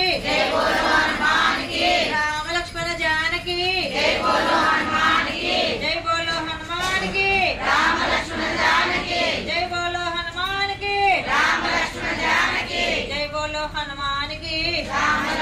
హనుమానికి. రామలక్ష్మణ జానకి. జై బోలో హనుమానికి. జై బోలో హనుమానికి. రామలక్ష్మణ జానకి. జై బోలో హనుమానికి. రామలక్ష్మణ జానకి. రామ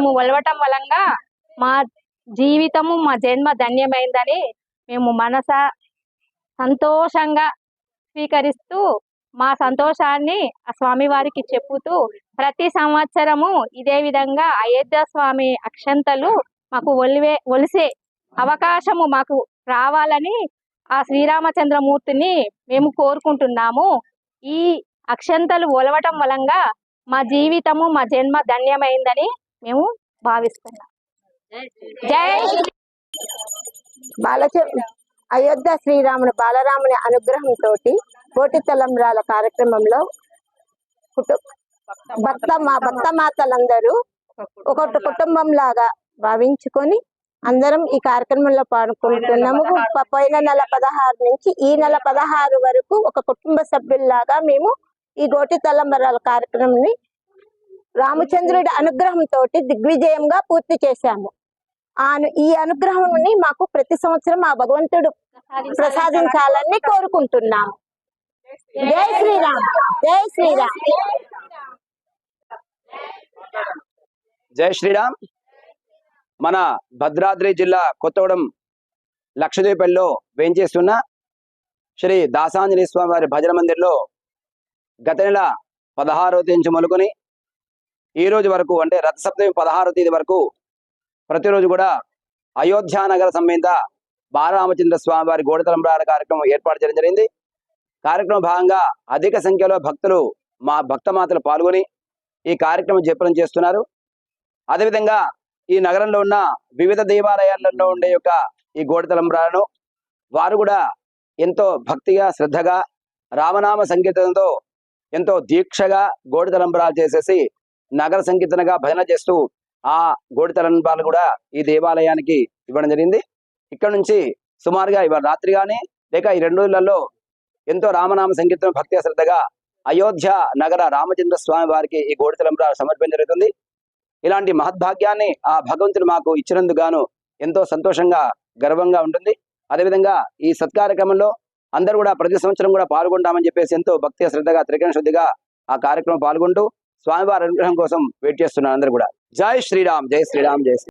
మేము ఒలవటం వలంగా మా జీవితము మా జన్మ ధన్యమైందని మేము మనస సంతోషంగా స్వీకరిస్తూ మా సంతోషాన్ని ఆ స్వామి వారికి చెప్పుతూ ప్రతి సంవత్సరము ఇదే విధంగా అయోధ్య స్వామి అక్షంతలు మాకు ఒలివే ఒలిసే అవకాశము మాకు రావాలని ఆ శ్రీరామచంద్రమూర్తిని మేము కోరుకుంటున్నాము. ఈ అక్షంతలు ఒలవటం వలంగా మా జీవితము మా జన్మ ధన్యమైందని మేము భావిస్తున్నాం. జై శ్రీ- బాలచ అయోధ్య శ్రీరాముని బాలరాముని అనుగ్రహంతో కోటి తలంబ్రాల కార్యక్రమంలో కుటు భక్త మా భక్త మాతలందరూ ఒక కుటుంబం లాగా భావించుకొని అందరం ఈ కార్యక్రమంలో పాల్గొంటున్నాము. పోయిన నెల పదహారు నుంచి ఈ నెల పదహారు వరకు ఒక కుటుంబ సభ్యుల్లాగా మేము ఈ గోటి తలంబరాల కార్యక్రమాన్ని రామచంద్రుడి అనుగ్రహంతో దిగ్విజయంగా పూర్తి చేశాము. ఆను ఈ అనుగ్రహాన్ని మాకు ప్రతి సంవత్సరం ఆ భగవంతుడు ప్రసాదించాలని కోరుకుంటున్నాము. జై శ్రీరామ్ జై శ్రీరామ్. జై శ్రీరామ్. మన భద్రాద్రి జిల్లా కొత్తగూడెం లక్షద్వీపల్లో వేయించేస్తున్న శ్రీ దాసాంజనేయ స్వామి వారి భజన మందిర్లో గత నెల పదహారో తేదీ మొదలుకొని ఈ రోజు వరకు అంటే రథ సప్తమి పదహారో తేదీ వరకు ప్రతిరోజు కూడా అయోధ్యా నగర సమేత బాలరామచంద్ర స్వామి వారి గోడతలంబ్రాల కార్యక్రమం ఏర్పాటు చేయడం జరిగింది. కార్యక్రమం భాగంగా అధిక సంఖ్యలో భక్తులు మా భక్తమాతలు పాల్గొని ఈ కార్యక్రమం జపనం చేస్తున్నారు. అదేవిధంగా ఈ నగరంలో ఉన్న వివిధ దేవాలయాలలో ఉండే యొక్క ఈ గోడతలంబ్రాలను వారు కూడా ఎంతో భక్తిగా శ్రద్ధగా రామనామ సంకీర్తనతో ఎంతో దీక్షగా గోడతలంబ్రాలు చేసేసి నగర సంకీర్తనగా భజన చేస్తూ ఆ గోడితలంబరాలు కూడా ఈ దేవాలయానికి ఇవ్వడం జరిగింది. ఇక్కడ నుంచి సుమారుగా ఇవాళ రాత్రి కానీ లేక ఈ రెండు రోజులలో ఎంతో రామనామ సంకీర్తన భక్తి శ్రద్ధగా అయోధ్య నగర రామచంద్ర స్వామి వారికి ఈ గోడితలంబరాలు సమర్పించడం జరుగుతుంది. ఇలాంటి మహద్భాగ్యాన్ని ఆ భగవంతుడు మాకు ఇచ్చినందుకు గాను ఎంతో సంతోషంగా గర్వంగా ఉంటుంది. అదేవిధంగా ఈ సత్కార్యక్రమంలో అందరూ కూడా ప్రతి సంవత్సరం కూడా పాల్గొంటామని చెప్పేసి ఎంతో భక్తి శ్రద్ధగా త్రికరణ శుద్ధిగా ఆ కార్యక్రమం పాల్గొంటూ స్వామివారి అనుగ్రహం కోసం వెయిట్ చేస్తున్నారు అందరూ కూడా. జై శ్రీరామ్ జై శ్రీరామ్ జై శ్రీ